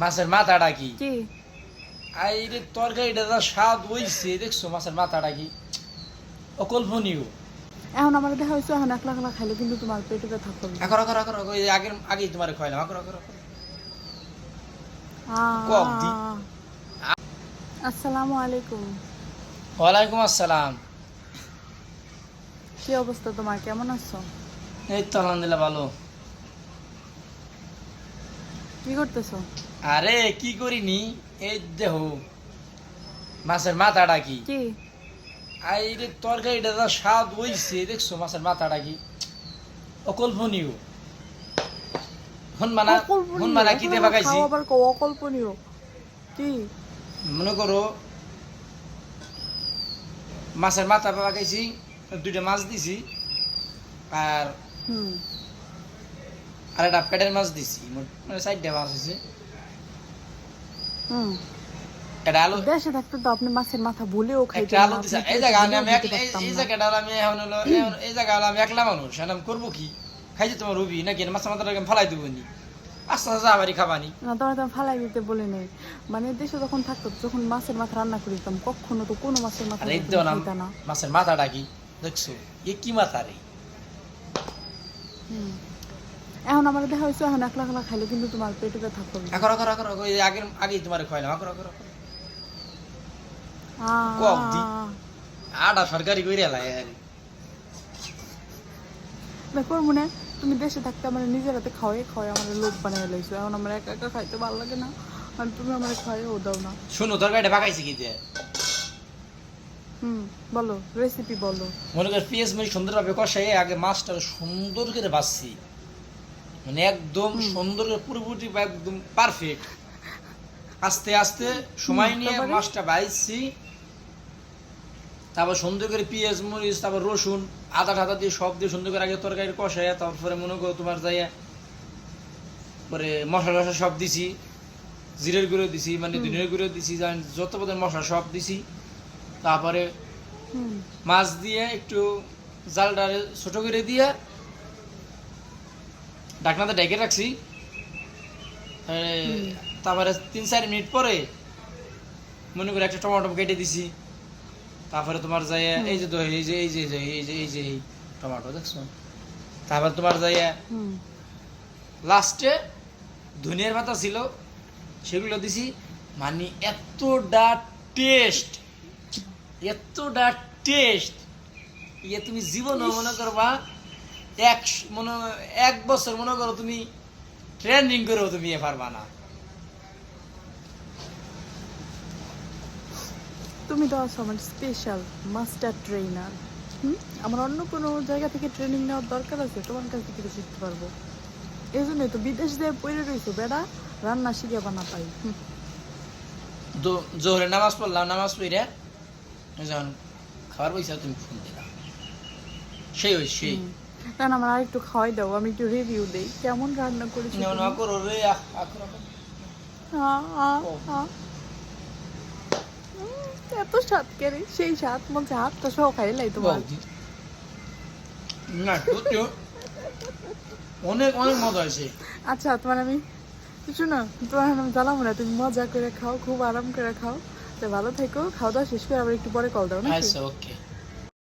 মাছের মাথাটা কি? কি? এই রে তরকারিটা যা স্বাদ হইছে দেখছ মাছের মাথাটা কি? অকল্পনীয়। এখন আমার দেখা হয়েছে এখন একলা একলা খাইলে কিন্তু তোমার পেটে ব্যথা করবে। এখন এখন এখন ওই আগের আগেই তোমার খাইলাম এখন এখন আহ, কক দি। আসসালামু আলাইকুম। ওয়ালাইকুম আসসালাম। কি অবস্থা তোমার? কেমন আছো? এই তো আলহামদুলিল্লাহ ভালো। কি করতেছো? আরে কি করিনি? এই দেহ মাছের মাথাটা কি? কি? এই রে তরকারিটা যা স্বাদ হইছে দেখছ মাছের মাথাটা কি? অকল্পনীয়। হনমানা হনমানা কি দেবা খাও আবার কও অকল্পনীয়। কি? মনে করো মাছের মাথা পাওয়া খাইছি দুইটা মাছ দিছি আর হুম। আর একটা পেটের মাছ দিছি মানে চারটা মাছ হয়েছে হুম। একটা আলু দেশে থাকতে তো আপনি মাছের মাথা ভুলেও একটা আলু দিছে। এই জায়গা আমি এই- জায়গাটা আমি এখন হলো এই জায়গা আমি একলা মানুষ এখন আমি করব কি? খাইছে তোমার রুবি নাকি? মাছের মাথাটাকে আমি ফালাই দেবো নি। আস্তে আস্তে আবারই খাবানি। না তোমার তো ফালাই দিতে বলে নেই। মানে দেশে যখন থাকতো যখন মাছের মাথা রান্না করে দিতাম কখনো তো কোনো মাছের মাথা আর এই তুমি দেও না। মাছের মাথাটা কি? দেখছ এ কি মাথা রে? হুম। এখন আমার দেখা হয়েছে এখন একলা একলা খাইলে কিন্তু তোমার পেটে ব্যথা করবে। এখন এখন এখন আগের আগেই তোমার খাইলাম এখন এখন এখন। আটা সরকারি করে এলাই দেখো মনে তুমি দেশে থাকতে আমার নিজের হাতে খাওয়াই খাওয়াই আমার লোক লাইছো। এখন আমার একা একা খাইতে ভালো লাগে না আর তুমি আমার খাওয়াইও দাও না। শুনো তরকারিটা পাকাইছি কি দিয়ে হুম বলো রেসিপি বলো। মনে কর পেঁয়াজ মরিচ সুন্দরভাবে কষাই আগে মাছটা সুন্দর করে বাছছি মানে একদম সুন্দর পুরোপুরি একদম পারফেক্ট আস্তে আস্তে সময় নিয়ে তারপরে? মাছটা বাইছি। তারপর সুন্দর করে পেঁয়াজ মরিচ তারপর রসুন আদা টাদা দিয়ে সব দিয়ে সুন্দর করে আগে তরকারি কষাই তারপরে মনে করো তোমার যাইয়া পরে মশলা টশলা সব দিছি জিরের গুঁড়ো দিছি মানে ধনিয়ার গুঁড়ো দিছি যত পদের মশলা সব দিছি। তারপরে মাছ দিয়ে একটু জালটা ছোট করে দিয়ে ঢাকনাতে ডেকে রাখছি। তারপরে তিন চার মিনিট পরে মনে করে একটা টমেটো কেটে দিছি। তারপরে তোমার যাই এই যে দই, এই যে এই যে এই যে এই যে এই যে এই টমেটো দেখছ? তারপরে তোমার যাই লাস্টে ধনিয়ার পাতা ছিল সেগুলো দিছি। মানে এতটা টেস্ট এতটা টেস্ট ইয়ে তুমি জীবনও মনে করবা এক মনে এক বছর মনে করো তুমি ট্রেনিং করেও তুমি এ পারবা না। তুমি তো আছো আমার স্পেশাল মাস্টার ট্রেনার হুম? আমার অন্য কোনো জায়গা থেকে ট্রেনিং নেওয়ার দরকার আছে? তোমার কাছ থেকে শিখতে পারব? এই জন্যই তো বিদেশ দিয়ে পড়ে রয়েছো বেড়া। রান্না শিখে বানা পাই। জোহরে নামাজ পড়লাম নামাজ পড়ে যখন খাবার পয়সা তুমি ফোন দিলাম সেই ওই সেই। কারণ আমার আরেকটু খাওয়াই দাও আমি একটু রিভিউ দেই। কেমন রান্না করেছি না? না এত স্বাদ সেই স্বাদ বলছে হাতটা সহ খাইলাই তোমার। না অনেক অনেক মজা হয়েছে। আচ্ছা তোমার আমি শোনো তোমার আমি না তুমি মজা করে খাও খুব আরাম করে খাও। তো ভালো থেকো খাওয়া দাওয়া শেষ করে আবার একটু পরে কল দাও না আচ্ছা ওকে